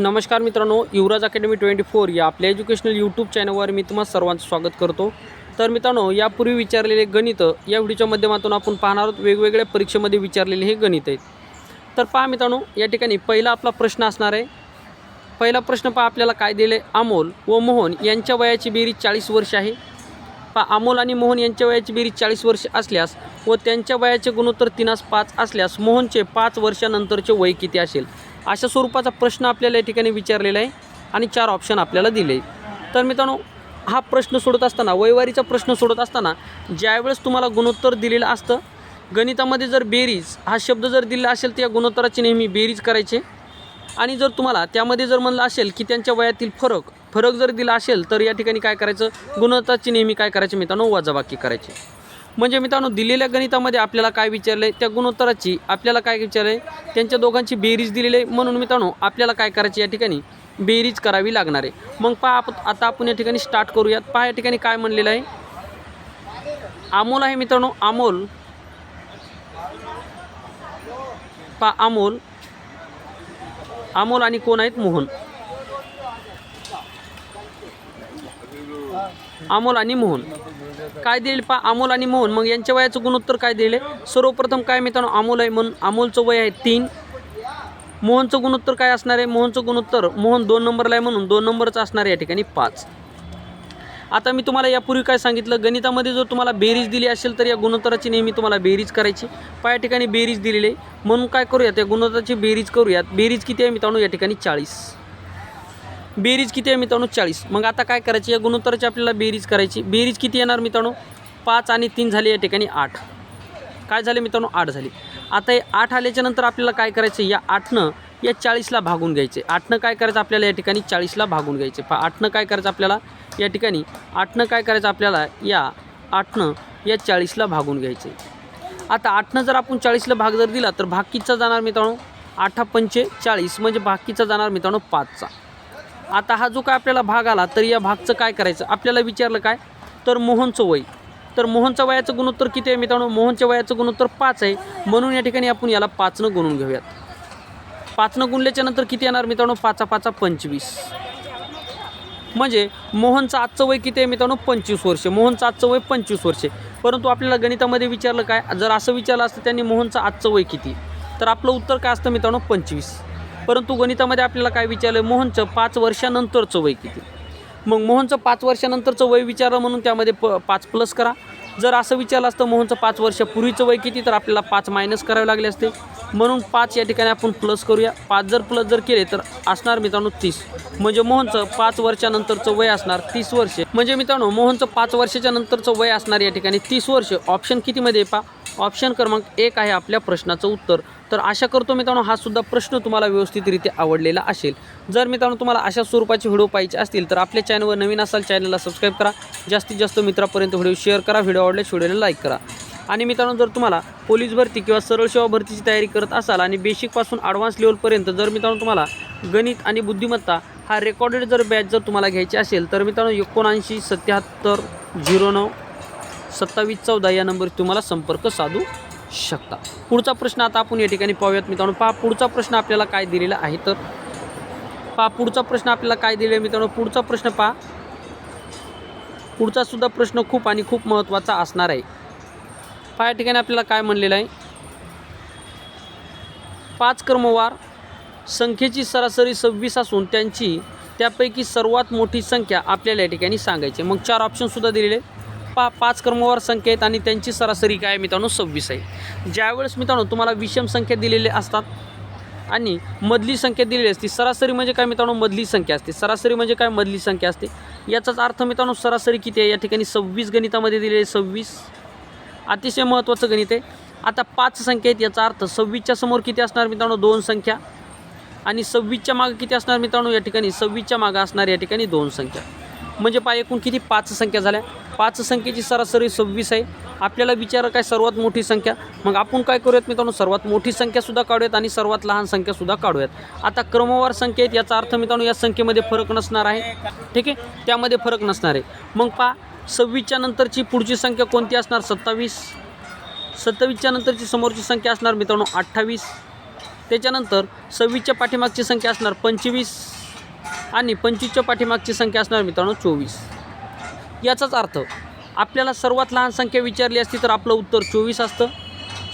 नमस्कार मित्रांनो युवराज academy twenty four या आपल्या एज्युकेशनल यूट्यूब चॅनलवर मी तुम्हाला सर्वांचं स्वागत करतो. तर मित्रांनो यापूर्वी विचारलेले गणित या व्हिडिओच्या माध्यमातून आपण पाहणार आहोत वेगवेगळ्या परीक्षेमध्ये विचारलेले हे गणित आहेत. तर पहा मित्रांनो या ठिकाणी पहिला आपला प्रश्न असणार आहे. पहिला प्रश्न पहा आपल्याला काय दिले? अमोल व मोहन यांच्या वयाची बेरीज चाळीस वर्ष आहे. पहा अमोल आणि मोहन यांच्या वयाची बेरीज चाळीस वर्ष असल्यास व त्यांच्या वयाचे गुणोत्तर तीनास पाच असल्यास मोहनचे पाच वर्षानंतरचे वय किती असेल? अशा स्वरूपाचा प्रश्न आपल्याला या ठिकाणी विचारलेला आहे आणि चार ऑप्शन आपल्याला दिले तर मित्रांनो हा प्रश्न सोडत असताना वैवारीचा प्रश्न सोडत असताना ज्यावेळेस तुम्हाला गुणोत्तर दिलेलं असतं गणितामध्ये जर बेरीज हा शब्द जर दिला असेल तर या गुणोत्तराची नेहमी बेरीज करायचे. आणि जर तुम्हाला त्यामध्ये जर म्हणलं असेल की त्यांच्या वयातील फरक फरक जर दिला असेल तर या ठिकाणी काय करायचं? गुणोत्तराची नेहमी काय करायचे मित्रांनो? वजाबाकी करायची. म्हणजे मित्रांनो दिलेल्या गणितामध्ये आपल्याला काय विचारलं आहे त्या गुणोत्तराची आपल्याला काय विचारलं आहे त्यांच्या दोघांची बेरीज दिलेली आहे. म्हणून मित्रांनो आपल्याला काय करायची या ठिकाणी? बेरीज करावी लागणार आहे. मग पहा आपण आता आपण या ठिकाणी स्टार्ट करूयात. पहा या ठिकाणी काय म्हणलेलं आहे? अमोल आहे मित्रांनो अमोल. पा अमोल. अमोल आणि कोण आहेत? मोहन. अमोल आणि मोहन. काय देईल पा अमोल आणि मोहन. मग यांच्या वयाचं गुणोत्तर काय दिले? सर्वप्रथम काय मित्रांनो अमोल आहे म्हणून अमोलचं वय आहे तीन. मोहनचं गुणोत्तर काय असणार आहे? मोहनचं गुणोत्तर मोहन दोन नंबरला आहे म्हणून दोन नंबरचं असणार आहे या ठिकाणी पाच. आता मी तुम्हाला यापूर्वी काय सांगितलं? गणितामध्ये जर तुम्हाला बेरीज दिली असेल तर या गुणोत्तराची नेहमी तुम्हाला बेरीज करायची. पा या ठिकाणी बेरीज दिलेली आहे. म्हणून काय करूयात? या गुणोत्तराची बेरीज करूयात. बेरीज किती आहे मित्रांनो? या ठिकाणी चाळीस. बेरीज किती आहे मित्रांनो? चाळीस. मग आता काय करायची? या गुणोत्तराची आपल्याला बेरीज करायची. बेरीज किती येणार मित्रांनो? पाच आणि तीन झाले या ठिकाणी आठ. काय झाले मित्रांनो? आठ झाली. आता हे आठ आल्याच्यानंतर आपल्याला काय करायचं? या आठनं या चाळीसला भागून घ्यायचे. आठनं काय करायचं? आपल्याला या ठिकाणी चाळीसला भागून घ्यायचे. पा आठनं काय करायचं आपल्याला? या ठिकाणी आठनं काय करायचं आपल्याला? या आठनं या चाळीसला भागून घ्यायचे. आता आठनं जर आपण चाळीसला भाग जर दिला तर भाग जाणार मित्रांनो आठा पंचे चाळीस. म्हणजे भाग जाणार मित्रांनो पाचचा. आता हा जो काय आपल्याला भाग आला तर या भागचं काय करायचं? आपल्याला विचारलं काय? तर मोहनचं वय. तर मोहनचं वयाचं गुणोत्तर किती आहे मित्रांनो? मोहनच्या वयाचं गुणोत्तर पाच आहे. म्हणून या ठिकाणी आपण याला पाचनं गुणून घेऊयात. पाचनं गुणल्याच्या नंतर किती येणार मित्रांनो? पाचा पाचा पंचवीस. म्हणजे मोहनचं आजचं वय किती आहे मित्रांनो? पंचवीस वर्ष. मोहनचं आजचं वय पंचवीस वर्षे परंतु आपल्याला गणितामध्ये विचारलं काय? जर असं विचारलं असतं त्यांनी मोहनचं आजचं वय किती? तर आपलं उत्तर काय असतं मित्रांनो? पंचवीस. परंतु गणितामध्ये आपल्याला काय विचारलं? मोहनचं पाच वर्षानंतरचं वय किती? मग मोहनचं पाच वर्षानंतरचं वय विचारलं म्हणून त्यामध्ये प पाच प्लस करा. जर असं विचारलं असतं मोहनचं पाच वर्षापूर्वीचं वय किती तर आपल्याला पाच मायनस करावे लागले असते. म्हणून पाच या ठिकाणी आपण प्लस करूया. पाच जर प्लस जर केले तर असणार मित्रांनो तीस. म्हणजे मोहनचं पाच वर्षानंतरचं वय असणार तीस वर्षे. म्हणजे मित्रांनो मोहनचं पाच वर्षाच्या नंतरचं वय असणार या ठिकाणी तीस वर्ष. ऑप्शन कितीमध्ये पा ऑप्शन क्रमांक एक आहे आपल्या प्रश्नाचं उत्तर. तर आशा करतो मित्रांनो हा सुद्धा प्रश्न तुम्हाला व्यवस्थितरित्या आवडलेला असेल. जर मित्रांनो तुम्हाला अशा स्वरूपाचे व्हिडिओ पाहिजे असतील तर आपल्या चॅनलवर नवीन असाल चॅनलला सबस्क्राईब करा. जास्तीत जास्त मित्रापर्यंत व्हिडिओ शेअर करा व्हिडिओ आवडल्यास व्हिडिओला लाईक करा. आणि मित्रांनो जर तुम्हाला पोलीस भरती किंवा सरळ सेवा भरतीची तयारी करत असाल आणि बेसिकपासून ॲडव्हान्स लेवलपर्यंत जर मित्रांनो तुम्हाला गणित आणि बुद्धिमत्ता हा रेकॉर्डेड जर बॅच जर तुम्हाला घ्यायची असेल तर मित्रांनो एकोणऐंशी सत्याहत्तर झिरो नऊ सत्तावीस चौदा या नंबरवर तुम्हाला संपर्क साधू शकता. पुढचा प्रश्न आता आपण या ठिकाणी पाहूयात मित्रांनो. पहा पुढचा प्रश्न आपल्याला काय दिलेला आहे तर पहा पुढचा प्रश्न आपल्याला काय दिलेला आहे मित्रांनो. पुढचा प्रश्न पहा. पुढचा सुद्धा प्रश्न खूप आणि खूप महत्त्वाचा असणार आहे. पहा या ठिकाणी आपल्याला काय म्हणलेलं आहे? पाच कर्मवार संख्येची सरासरी सव्वीस असून त्यांची त्यापैकी सर्वात मोठी संख्या आपल्याला या ठिकाणी सांगायची मग चार ऑप्शनसुद्धा दिलेले आहे पा पाच क्रमवार संख्या आहेत आणि त्यांची सरासरी काय आहे मित्रांनो? सव्वीस आहे. ज्यावेळेस मित्रांनो तुम्हाला विषम संख्या दिलेले असतात आणि मधली संख्या दिलेली असते सरासरी म्हणजे काय मित्रांनो? मधली संख्या असते. सरासरी म्हणजे काय? मधली संख्या असते. याचाच अर्थ मित्रांनो सरासरी किती आहे? या ठिकाणी सव्वीस गणितामध्ये दिलेले सव्वीस. अतिशय महत्त्वाचं गणित आहे. आता पाच संख्या आहेत याचा अर्थ सव्वीसच्या समोर किती असणार मित्रांनो? दोन संख्या. आणि सव्वीसच्या मागं किती असणार मित्रांनो? या ठिकाणी सव्वीसच्या मागं असणार या ठिकाणी दोन संख्या. म्हणजे पा एकूण किती? पाच संख्या झाल्या. पाच संख्येची सरासरी सव्वीस आहे. आपल्याला विचार काय सर्वात मोठी संख्या. मग आपण काय करूयात मित्रांनो? सर्वात मोठी संख्यासुद्धा काढूयात आणि सर्वात लहान संख्यासुद्धा काढूयात. आता क्रमवार संख्या आहेत याचा अर्थ मित्रांनो या संख्येमध्ये फरक नसणार आहे. ठीक आहे? त्यामध्ये फरक नसणार आहे. मग पा सव्वीसच्या नंतरची पुढची संख्या कोणती असणार? सत्तावीस. सत्तावीसच्या नंतरची समोरची संख्या असणार मित्रांनो अठ्ठावीस. त्याच्यानंतर सव्वीसच्या पाठीमागची संख्या असणार पंचवीस. आणि पंचवीसच्या पाठीमागची संख्या असणार मित्रांनो चोवीस. याचाच अर्थ आपल्याला सर्वात लहान संख्या विचारली असती तर आपलं उत्तर चोवीस असतं.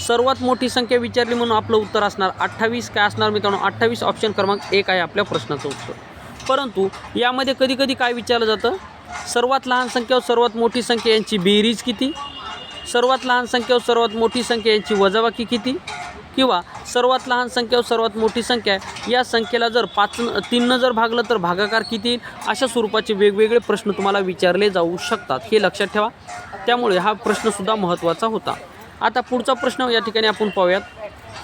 सर्वात मोठी संख्या विचारली म्हणून आपलं उत्तर असणार अठ्ठावीस. काय असणार मित्रांनो? अठ्ठावीस ऑप्शन क्रमांक एक आहे आपल्या प्रश्नाचं उत्तर. परंतु यामध्ये कधी कधी काय विचारलं जातं? सर्वात लहान संख्या व सर्वात मोठी संख्या यांची बेरीज किती? सर्वात लहान संख्या व सर्वात मोठी संख्या यांची वजाबाकी किती? किंवा सर्वात लहान संख्या व सर्वात मोठी संख्या या संख्येला जर पाच तीननं जर भागलं तर भागाकार किती येईल? अशा स्वरूपाचे वेगवेगळे प्रश्न तुम्हाला विचारले जाऊ शकतात. हे लक्षात ठेवा. त्यामुळे हा प्रश्नसुद्धा महत्त्वाचा होता. आता पुढचा प्रश्न या ठिकाणी आपण पाहूयात.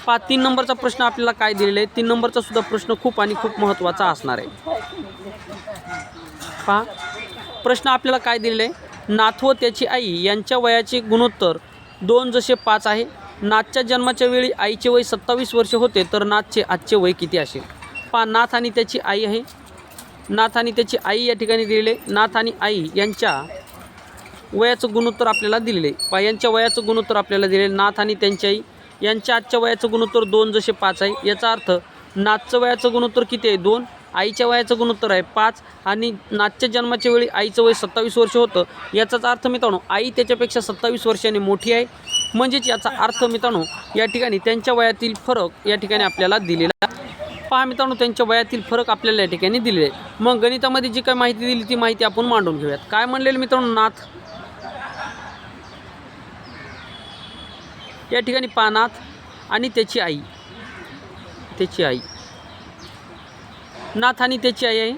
पा तीन नंबरचा प्रश्न आपल्याला काय दिलेला आहे? तीन नंबरचा सुद्धा प्रश्न खूप आणि खूप महत्त्वाचा असणार आहे. पहा प्रश्न आपल्याला काय दिलेला आहे? नाथ व त्याची आई यांच्या वयाचे गुणोत्तर दोन जसे पाच आहे नाथच्या जन्माच्या वेळी आईचे वय सत्तावीस वर्ष होते तर नाथचे आजचे वय किती असेल? पहा नाथ आणि त्याची आई आहे. नाथ आणि त्याची आई या ठिकाणी दिलेले. नाथ आणि आई यांच्या वयाचं गुणोत्तर आपल्याला दिलेले. पहा यांच्या वयाचं गुणोत्तर आपल्याला दिलेले. नाथ आणि त्यांची आई. यांच्या आजच्या वयाचं गुणोत्तर दोन जसे पाच आहे. याचा अर्थ नाथचं वयाचं गुणोत्तर किती आहे? दोन. आईच्या वयाचं गुणोत्तर आहे पाच. आणि नाथच्या जन्माच्या वेळी आईचं वय सत्तावीस वर्ष होतं. याचाच अर्थ मित्रांनो आई त्याच्यापेक्षा सत्तावीस वर्षाने मोठी आहे. म्हणजेच याचा अर्थ मित्रांनो या ठिकाणी त्यांच्या वयातील फरक या ठिकाणी आपल्याला दिलेला पहा मित्रांनो त्यांच्या वयातील फरक आपल्याला या ठिकाणी दिले आहे मग गणितामध्ये जी काय माहिती दिली ती माहिती आपण मांडून घेऊयात. काय म्हणलेलं मित्रांनो नाथ? या ठिकाणी पानाथ आणि त्याची आई. त्याची आई. नाथ आणि त्याची आई आहे.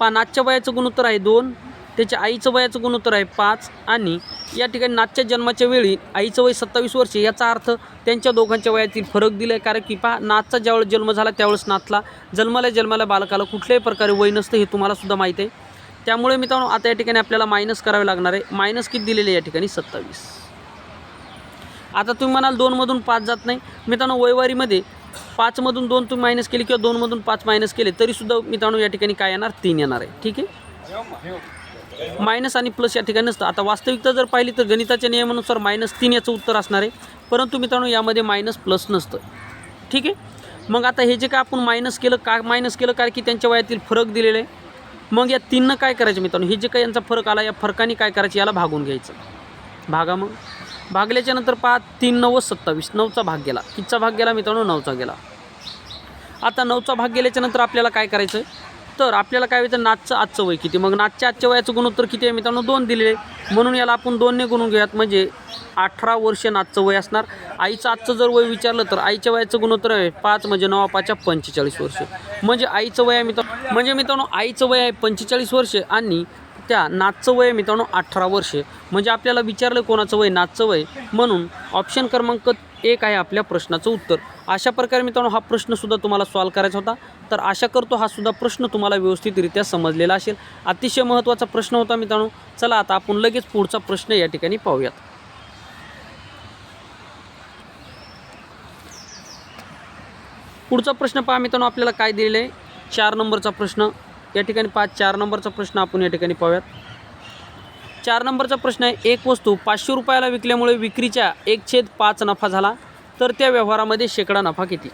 पानाथच्या वयाचं गुणोत्तर आहे दोन त्याच्या आईचं वयाचं गुणोत्तर आहे पाच आणि या ठिकाणी नाथच्या जन्माच्या वेळी आईचं वय सत्तावीस वर्ष याचा अर्थ त्यांच्या दोघांच्या वयातील फरक दिला आहे कारण की पहा नाथचा ज्यावेळेस जन्म झाला त्यावेळेस नाथला जन्माला जन्माला बालकाला कुठल्याही प्रकारे वय नसतं हे तुम्हाला सुद्धा माहीत आहे. त्यामुळे मित्रांनो आता या ठिकाणी आपल्याला मायनस करावे लागणार आहे. मायनस किती दिलेले या ठिकाणी? सत्तावीस. आता तुम्ही म्हणाल दोनमधून पाच जात नाही. मित्रांनो वयवारीमध्ये पाचमधून दोन तुम्ही मायनस केले किंवा दोनमधून पाच मायनस केले तरीसुद्धा मित्रांनो या ठिकाणी काय येणार? तीन येणार आहे. ठीक आहे? मायनस आणि प्लस या ठिकाणी नसतं. आता वास्तविकता जर पाहिली तर गणिताच्या नियमानुसार मायनस तीन याचं उत्तर असणार आहे. परंतु मित्रांनो यामध्ये मायनस प्लस नसतं. ठीक आहे? मग आता हे जे काय आपण मायनस केलं का मायनस केलं काय की त्यांच्या वयातील फरक दिलेला. आहे मग या तीननं काय करायचं मित्रांनो? हे जे काही यांचा फरक आला या फरकाने काय करायचं याला भागून घ्यायचं. भागा मग. भागल्याच्या नंतर पहा तीन नव्वद सत्तावीस. नऊचा भाग गेला. कितचा भाग गेला मित्रांनो? नऊचा गेला. आता नऊचा भाग गेल्याच्यानंतर आपल्याला काय करायचं आहे तर आपल्याला काय व्हायचं नाचचं आजचं वय किती? मग नाचच्या आजच्या वयाचं गुणोत्तर किती आहे मित्रांनो? दोन दिलेले. म्हणून याला आपण दोनने गुणून घेऊयात. म्हणजे अठरा वर्ष नाचचं वय असणार. आईचं आजचं जर वय विचारलं तर आईच्या वयाचं गुणोत्तर आहे पाच म्हणजे नवा पाचच्या पंचेचाळीस वर्ष. म्हणजे आईचं वय आहे मित्रांनो म्हणजे मित्रांनो आईचं वय आहे पंचेचाळीस वर्ष आणि त्या नाचचं वय मित्रांनो अठरा वर्षे. म्हणजे आपल्याला विचारलं कोणाचं वय नाचचं वय. म्हणून ऑप्शन क्रमांक एक आहे आपल्या प्रश्नाचं उत्तर. अशा प्रकारे मित्रांनो हा प्रश्नसुद्धा तुम्हाला सॉल्व करायचा होता. तर आशा करतो हा सुद्धा प्रश्न तुम्हाला व्यवस्थितरित्या समजलेला असेल. अतिशय महत्त्वाचा प्रश्न होता मित्रांनो. चला आता आपण लगेच पुढचा प्रश्न या ठिकाणी पाहूयात. पुढचा प्रश्न पहा मित्रांनो आपल्याला काय दिलेलं आहे? चार नंबरचा प्रश्न. या ठिकाणी पाच चार नंबरचा प्रश्न आपण या ठिकाणी पाहूयात. चार नंबरचा प्रश्न आहे एक वस्तू पाचशे रुपयाला विकल्यामुळे विक्रीच्या एक छेद पाच नफा झाला तर त्या व्यवहारामध्ये शेकडा नफा किती?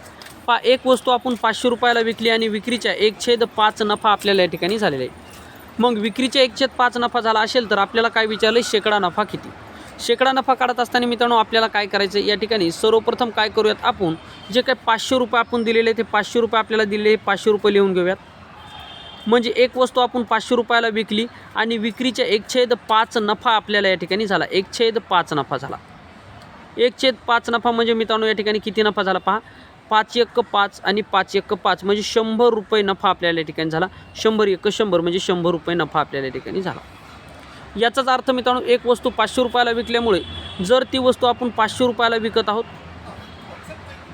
पा एक वस्तू आपण पाचशे रुपयाला विकली आणि विक्रीच्या एक छेद पाच नफा आपल्याला या ठिकाणी झालेला आहे. मग विक्रीच्या एक छेद पाच नफा झाला असेल तर आपल्याला काय विचारलं? शेकडा नफा किती? शेकडा नफा काढत असताना मित्रांनो आपल्याला काय करायचं या ठिकाणी सर्वप्रथम काय करूयात आपण? जे काही पाचशे रुपये आपण दिलेले ते पाचशे रुपये आपल्याला दिलेले पाचशे रुपये लिहून घेऊयात. म्हणजे एक वस्तू आपण पाचशे रुपयाला विकली आणि विक्रीच्या एक छेद पाच नफा आपल्याला या ठिकाणी झाला. एक छेद पाच नफा झाला. एक छेद पाच नफा म्हणजे मित्रांनो या ठिकाणी किती नफा झाला पहा? पाच एक पाच आणि पाच एक पाच म्हणजे शंभर रुपये नफा आपल्याला या ठिकाणी झाला. शंभर एक शंभर म्हणजे शंभर रुपये नफा आपल्याला या ठिकाणी झाला. याचाच अर्थ मित्रांनो एक वस्तू पाचशे रुपयाला विकल्यामुळे जर ती वस्तू आपण पाचशे रुपयाला विकत आहोत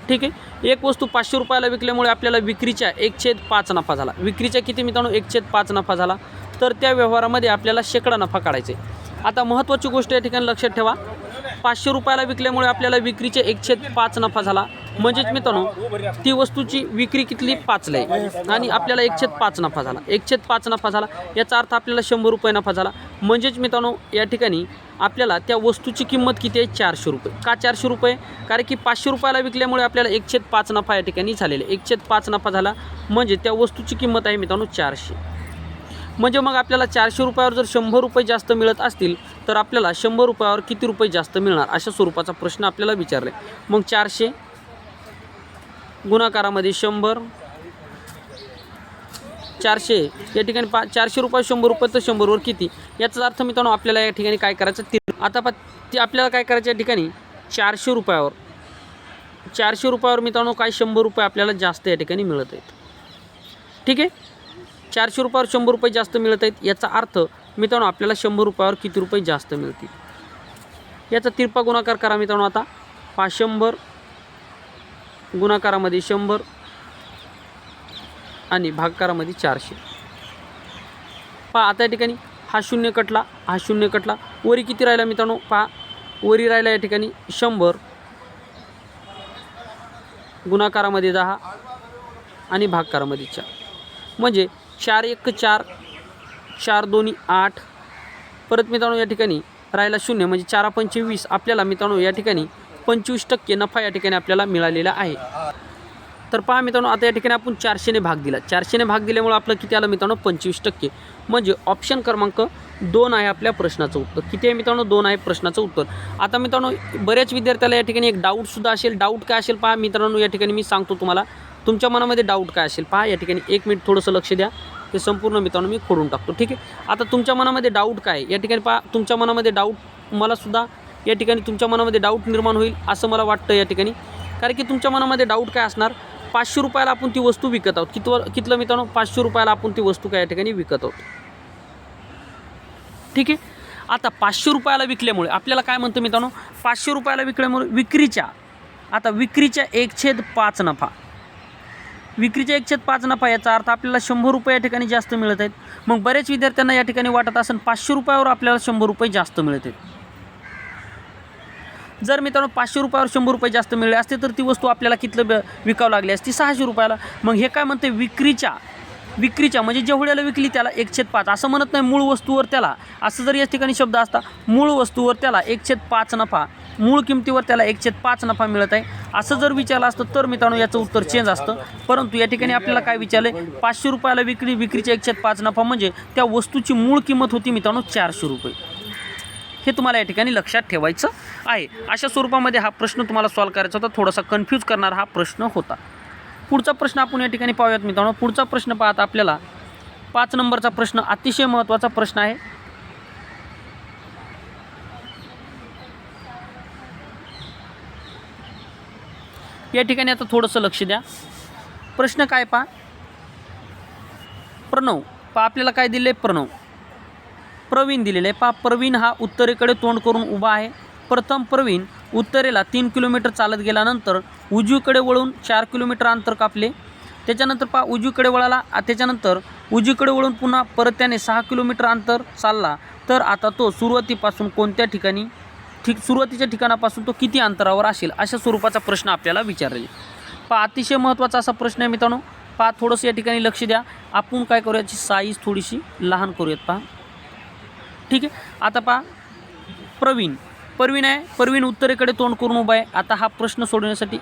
ठीक आहे? एक वस्तू पाचशे रुपयाला विकल्यामुळे आपल्याला विक्रीच्या एक छेद पाच नफा झाला. विक्रीच्या किती मित्रांनो? एक छेद पाच नफा झाला. तर त्या व्यवहारामध्ये आपल्याला शेकडा नफा काढायचे. आता महत्त्वाची गोष्ट या ठिकाणी लक्षात ठेवा. पाचशे रुपयाला विकल्यामुळे आपल्याला विक्रीचे एक छेद पाच नफा झाला. म्हणजेच मित्रांनो ती वस्तूची विक्री कितली? पाचला. आहे आणि आपल्याला एक छेद पाच नफा झाला. एक छेद पाच नफा झाला. याचा अर्थ आपल्याला शंभर रुपये नफा झाला. म्हणजेच मित्रांनो या ठिकाणी आपल्याला त्या वस्तूची किंमत किती आहे? चारशे रुपये. का चारशे रुपये? कारण की पाचशे रुपयाला विकल्यामुळे आपल्याला एकशेत पाच नफा या ठिकाणी झालेला. एकशेत पाच नफा झाला म्हणजे त्या वस्तूची किंमत आहे मित्रांनो चारशे. म्हणजे मग आपल्याला चारशे रुपयावर जर शंभर रुपये जास्त मिळत असतील तर आपल्याला शंभर रुपयावर किती रुपये जास्त मिळणार? अशा स्वरूपाचा प्रश्न आपल्याला विचारला. आहे मग चारशे. गुणाकारामध्ये शंभर. चारशे या ठिकाणी पा चारशे रुपये शंभर रुपये तर शंभरवर किती? याचा अर्थ मित्रांनो आपल्याला या ठिकाणी काय करायचं ती आता पा ते आपल्याला काय करायचं या ठिकाणी? चारशे रुपयावर. चारशे रुपयावर मित्रांनो काय शंभर रुपये आपल्याला जास्त या ठिकाणी मिळत आहेत. ठीक आहे? चारशे रुपयावर शंभर रुपये जास्त मिळत आहेत याचा अर्थ मित्रांनो आपल्याला शंभर रुपयावर किती रुपये जास्त मिळतील? याचा तिरपा गुणाकार करा मित्रांनो आता. पाच शंभर गुणाकारामध्ये शंभर आणि भागकारामध्ये चारशे. पहा आता या ठिकाणी हा शून्य कटला हा शून्य कटला. वरी किती राहिला मित्रांनो? पहा वरी राहिला या ठिकाणी शंभर. गुणाकारामध्ये दहा आणि भागकारामध्ये चार. म्हणजे चार एक चार चार दोन्ही आठ. परत मित्रांनो या ठिकाणी राहिला शून्य म्हणजे चारा पंचवीस आपल्याला मित्रांनो या ठिकाणी पंचवीस टक्के नफा या ठिकाणी आपल्याला मिळालेला आहे. तर पहा मित्रांनो आता या ठिकाणी आपण चारशेने भाग दिला. चारशेने भाग दिल्यामुळे आपलं किती आलं मित्रांनो? पंचवीस टक्के. म्हणजे ऑप्शन क्रमांक दोन आहे आपल्या प्रश्नाचं उत्तर. किती आहे मित्रांनो? दोन आहे प्रश्नाचं उत्तर. आता मित्रांनो बऱ्याच विद्यार्थ्याला या ठिकाणी एक डाऊटसुद्धा असेल. डाऊट काय असेल पहा मित्रांनो या ठिकाणी मी सांगतो तुम्हाला. तुमच्या मनामध्ये डाऊट काय असेल पहा या ठिकाणी एक मिनिट थोडंसं लक्ष द्या. ते संपूर्ण मित्रांनो मी खोडून टाकतो. ठीक आहे? आता तुमच्या मनामध्ये डाऊट काय या ठिकाणी पहा तुमच्या मनामध्ये डाऊट मलासुद्धा या ठिकाणी तुमच्या मनामध्ये डाऊट निर्माण होईल असं मला वाटतं या ठिकाणी. कारण की तुमच्या मनामध्ये डाऊट काय असणार? पाचशे रुपयाला आपण ती वस्तू विकत आहोत. कितव कितलं मित्रांनो? पाचशे रुपयाला आपण ती वस्तू काय या ठिकाणी विकत आहोत. ठीक आहे? आता पाचशे रुपयाला विकल्यामुळे आपल्याला काय म्हणतो मित्रांनो? पाचशे रुपयाला विकल्यामुळे विक्रीच्या आता विक्रीच्या एक छेद पाच नफा. विक्रीच्या एक छेद पाच नफा याचा अर्थ आपल्याला शंभर रुपये या ठिकाणी जास्त मिळत आहेत. मग बरेच विद्यार्थ्यांना या ठिकाणी वाटत असेल पाचशे रुपयावर आपल्याला शंभर रुपये जास्त मिळत आहेत. जर मित्रांनो पाचशे रुपयावर शंभर रुपये जास्त मिळले असते तर ती वस्तू आपल्याला कितलं ब- विकावं लागली असती? सहाशे रुपयाला. मग हे काय म्हणते विक्रीच्या. विक्रीच्या म्हणजे जेवढ्याला विकली त्याला एकशेत पाच. असं म्हणत नाही मूळ वस्तूवर त्याला. असं जर या ठिकाणी शब्द असता मूळ वस्तूवर त्याला एकशेत पाच नफा मूळ किमतीवर त्याला एकशेत पाच नफा मिळत आहे. असं जर विचारलं असतं तर मित्रांनो याचं उत्तर चेंज असतं. परंतु या ठिकाणी आपल्याला काय विचारलं आहे पाचशे रुपयाला विक्री विक्रीच्या एकशेत पाच नफा म्हणजे त्या वस्तूची मूळ किंमत होती मित्रांनो चारशे रुपये. हे तुम्हाला या ठिकाणी लक्षात ठेवायचं आहे. अशा स्वरूपामध्ये हा प्रश्न तुम्हाला सॉल्व करायचा होता. थोडासा कन्फ्यूज करणारा हा प्रश्न होता. पुढचा प्रश्न आपण या ठिकाणी पाहूयात मित्रांनो. पुढचा प्रश्न पाहता आपल्याला पाच नंबरचा प्रश्न अतिशय महत्त्वाचा प्रश्न आहे. या ठिकाणी आता थोडंसं लक्ष द्या. प्रश्न काय पहा? प्रणव. पहा आपल्याला काय दिले प्रणव? प्रवीण दिलेले आहे. पहा प्रवीण हा उत्तरेकडे तोंड करून उभा आहे. प्रथम प्रवीण उत्तरेला तीन किलोमीटर चालत गेल्यानंतर उजवीकडे वळून चार किलोमीटर अंतर कापले. त्याच्यानंतर पहा उजवीकडे वळाला त्याच्यानंतर उजवीकडे वळून पुन्हा परत त्याने सहा किलोमीटर अंतर चालला. तर आता तो सुरुवातीपासून कोणत्या ठिकाणी ठीक सुरुवातीच्या ठिकाणापासून तो किती अंतरावर असेल अशा स्वरूपाचा प्रश्न आपल्याला विचारेल. पहा अतिशय महत्त्वाचा असा प्रश्न आहे मित्रांनो. पहा थोडंसं या ठिकाणी लक्ष द्या. आपण काय करूयाची साईज थोडीशी लहान करूयात पहा. ठीक आहे. आता पहा. प्रवीण. परवीन आहे. परवीन उत्तरेकडे तोंड करून उभा आहे. आता हा प्रश्न सोडवण्यासाठी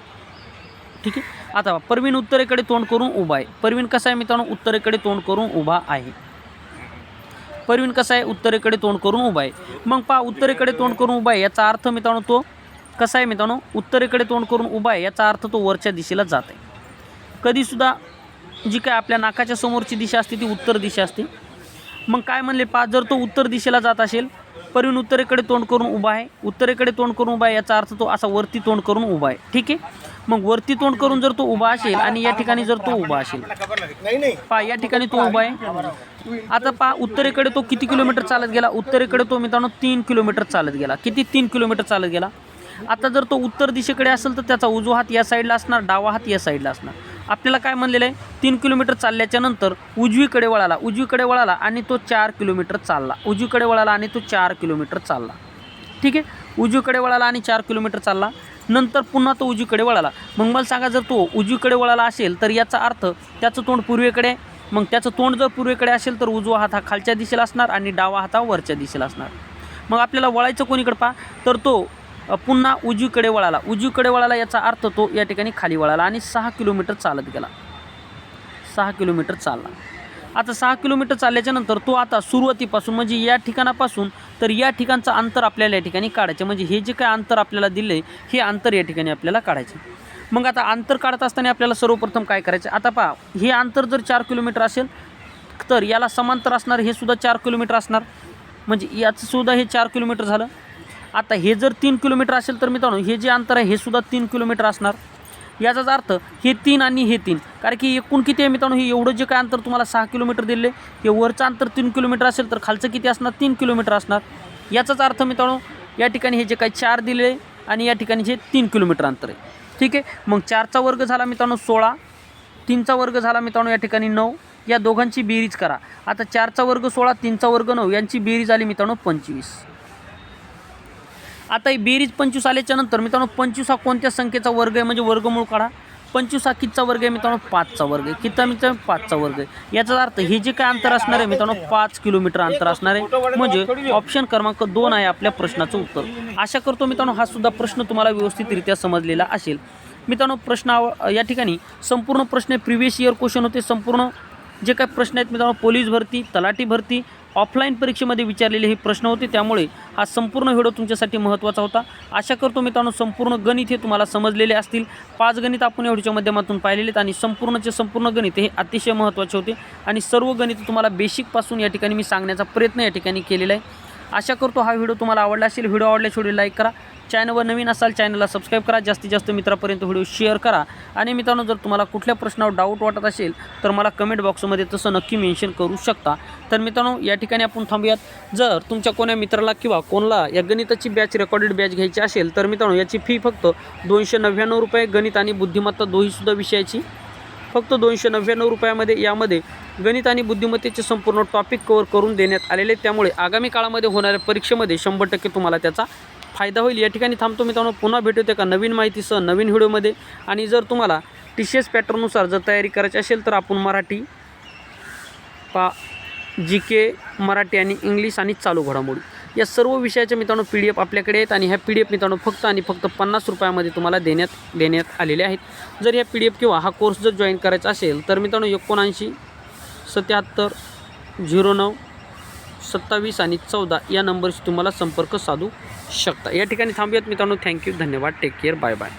ठीक आहे. आता पहा, परवीन उत्तरेकडे तोंड करून उभा आहे. परवीन कसा आहे मित्रांनो? उत्तरेकडे तोंड करून उभा आहे. परवीन कसा आहे? उत्तरेकडे तोंड करून उभा आहे. मग पहा. उत्तरेकडे तोंड करून उभा आहे. याचा अर्थ मित्रांनो तो कसा आहे मित्रांनो? उत्तरेकडे तोंड करून उभा आहे. याचा अर्थ तो वरच्या दिशेला जात आहे. कधीसुद्धा जी काय आपल्या नाकाच्या समोरची दिशा असते ती उत्तर दिशा असते. मग काय म्हणले पाच जर तो उत्तर दिशेला जात असेल परवीन उत्तरेकडे तोंड करून उभा आहे. उत्तरेकडे तोंड करून उभा आहे याचा अर्थ तो असा वरती तोंड करून उभा आहे. ठीक आहे? मग वरती तोंड करून जर तो उभा असेल आणि या ठिकाणी जर तो उभा असेल पा या ठिकाणी तो उभा आहे. आता पा उत्तरेकडे तो किती किलोमीटर चालत गेला? उत्तरेकडे तो मित्रांनो तीन किलोमीटर चालत गेला. किती? तीन किलोमीटर चालत गेला. आता जर तो उत्तर दिशेकडे असेल तर त्याचा उजवा हात या साईडला असणार डावा हात या साईडला असणार. आपल्याला काय म्हणलेलं आहे? तीन किलोमीटर चालल्याच्या नंतर उजवीकडे वळाला. उजवीकडे वळाला आणि तो चार किलोमीटर चालला. उजवीकडे वळाला आणि तो चार किलोमीटर चालला. ठीक आहे? उजवीकडे वळाला आणि चार किलोमीटर चालला. नंतर पुन्हा तो उजवीकडे वळाला. मग मला सांगा जर तो उजवीकडे वळाला असेल तर याचा अर्थ त्याचं तोंड पूर्वेकडे मग त्याचं तोंड जर पूर्वेकडे असेल तर उजवा हात हा खालच्या दिशेला असणार आणि डावा हात हा वरच्या दिशेला असणार. मग आपल्याला वळायचं कोणीकडे पहा? तर तो पुन्हा उजवीकडे वळाला. उजवीकडे वळाला याचा अर्थ तो या ठिकाणी खाली वळाला आणि सहा किलोमीटर चालत गेला. सहा किलोमीटर चालला. आता सहा किलोमीटर चालल्याच्यानंतर तो आता सुरुवातीपासून म्हणजे या ठिकाणापासून तर या ठिकाणचं अंतर आपल्याला या ठिकाणी काढायचं. म्हणजे हे जे काय अंतर आपल्याला दिलं आहे हे अंतर या ठिकाणी आपल्याला काढायचं. मग आता अंतर काढत असताना आपल्याला सर्वप्रथम काय करायचं? आता पहा हे अंतर जर चार किलोमीटर असेल तर याला समांतर असणार हे सुद्धा चार किलोमीटर असणार. म्हणजे याचं सुद्धा हे चार किलोमीटर झालं. आता हे जर तीन किलोमीटर असेल तर मित्रांनो हे जे अंतर आहे हे सुद्धा तीन किलोमीटर असणार. याचाच अर्थ हे तीन आणि हे तीन. कारण की एकूण किती आहे मित्रांनो हे एवढं जे काय अंतर तुम्हाला सहा किलोमीटर दिले हे वरचं अंतर तीन किलोमीटर असेल तर खालचं किती असणार? तीन किलोमीटर असणार. याचाच अर्थ मित्रांनो या ठिकाणी हे जे काही चार दिले आणि या ठिकाणी जे तीन किलोमीटर अंतर आहे. ठीक आहे? मग चारचा वर्ग झाला मित्रांनो सोळा. तीनचा वर्ग झाला मित्रांनो या ठिकाणी नऊ. या दोघांची बेरीज करा. आता चारचा वर्ग सोळा तीनचा वर्ग नऊ. यांची बेरीज आली मित्रांनो पंचवीस. आता ही बेरीज पंचवीस आल्याच्यानंतर मित्रांनो पंचवीस हा कोणत्या संख्येचा वर्ग आहे? म्हणजे वर्गमूळ काढा. पंचवीस हा कितचा वर्ग आहे मित्रांनो? पाचचा वर्ग आहे. किती मित्रांनो पाचचा वर्ग आहे. याचा अर्थ हे जे काय अंतर असणार आहे मित्रांनो पाच किलोमीटर अंतर असणार आहे. म्हणजे ऑप्शन क्रमांक दोन आहे आपल्या प्रश्नाचं उत्तर. आशा करतो मित्रांनो हा सुद्धा प्रश्न तुम्हाला व्यवस्थितरित्या समजलेला असेल. मित्रांनो प्रश्न आव- या ठिकाणी संपूर्ण प्रश्न प्रिव्हियस इयर क्वेश्चन होते. संपूर्ण जे काय प्रश्न आहेत मित्रांनो पोलीस भरती तलाठी भरती ऑफलाईन परीक्षेमध्ये विचारलेले हे प्रश्न होते. त्यामुळे हा संपूर्ण व्हिडिओ तुमच्यासाठी महत्त्वाचा होता. आशा करतो मित्रांनो संपूर्ण गणित हे तुम्हाला समजलेले असतील. पाच गणित आपण या व्हिडिओच्या माध्यमातून पाहिलेले आहेत आणि संपूर्णचे संपूर्ण गणित हे अतिशय महत्त्वाचे होते. आणि सर्व गणित तुम्हाला बेसिकपासून या ठिकाणी मी सांगण्याचा प्रयत्न या ठिकाणी केलेला आहे. आशा करतो हा व्हिडिओ तुम्हाला आवडला असेल. व्हिडिओ आवडल्यास व्हिडिओ लाईक करा. चॅनलवर नवीन असाल चॅनलला सबस्क्राईब करा. जास्तीत जास्त मित्रापर्यंत व्हिडिओ शेअर करा. आणि मित्रांनो जर तुम्हाला कुठल्या प्रश्नावर डाऊट वाटत असेल तर मला कमेंट बॉक्समध्ये तसं नक्की मेन्शन करू शकता. तर मित्रांनो या ठिकाणी आपण थांबूयात. जर तुमच्या कोण्या मित्राला किंवा कोणाला या गणिताची बॅच रेकॉर्डेड बॅच घ्यायची असेल तर मित्रांनो याची फी फक्त दोनशे नव्याण्णव रुपये गणित आणि बुद्धिमत्ता दोहीसुद्धा विषयाची. फक्त दोनशे नव्याण्णव रुपयामध्ये यामध्ये गणित आणि बुद्धिमत्तेचे संपूर्ण टॉपिक कवर करून देण्यात आलेले आहेत. त्यामुळे आगामी काळामध्ये होणाऱ्या परीक्षेमध्ये शंभर टक्के तुम्हाला त्याचा फायदा होईल. या ठिकाणी थांबतो मित्रांनो. पुन्हा भेटू एका नवीन माहितीसह नवीन व्हिडिओमध्ये. आणि जर तुम्हाला टी सी एस पॅटर्ननुसार जर तयारी करायची असेल तर आपण मराठी पा जी के मराठी आणि इंग्लिश आणि चालू घडामोडी. या सर्व विषयाच्या मित्रांनो पी डी एफ आपल्याकडे आहेत आणि ह्या पी डी एफ मित्रांनो फक्त आणि फक्त पन्नास रुपयामध्ये तुम्हाला देण्यात देण्यात आलेले आहेत. जर ह्या पी डी एफ किंवा हा कोर्स जर जॉईन करायचा असेल तर मित्रांनो एकोणऐंशी सत्याहत्तर झिरो नऊ सत्तावीस आणि चौदा या नंबरशी तुम्हाला संपर्क साधू शकता. या ठिकाणी थांबूयात मित्रांनो. थँक्यू धन्यवाद. Take care bye bye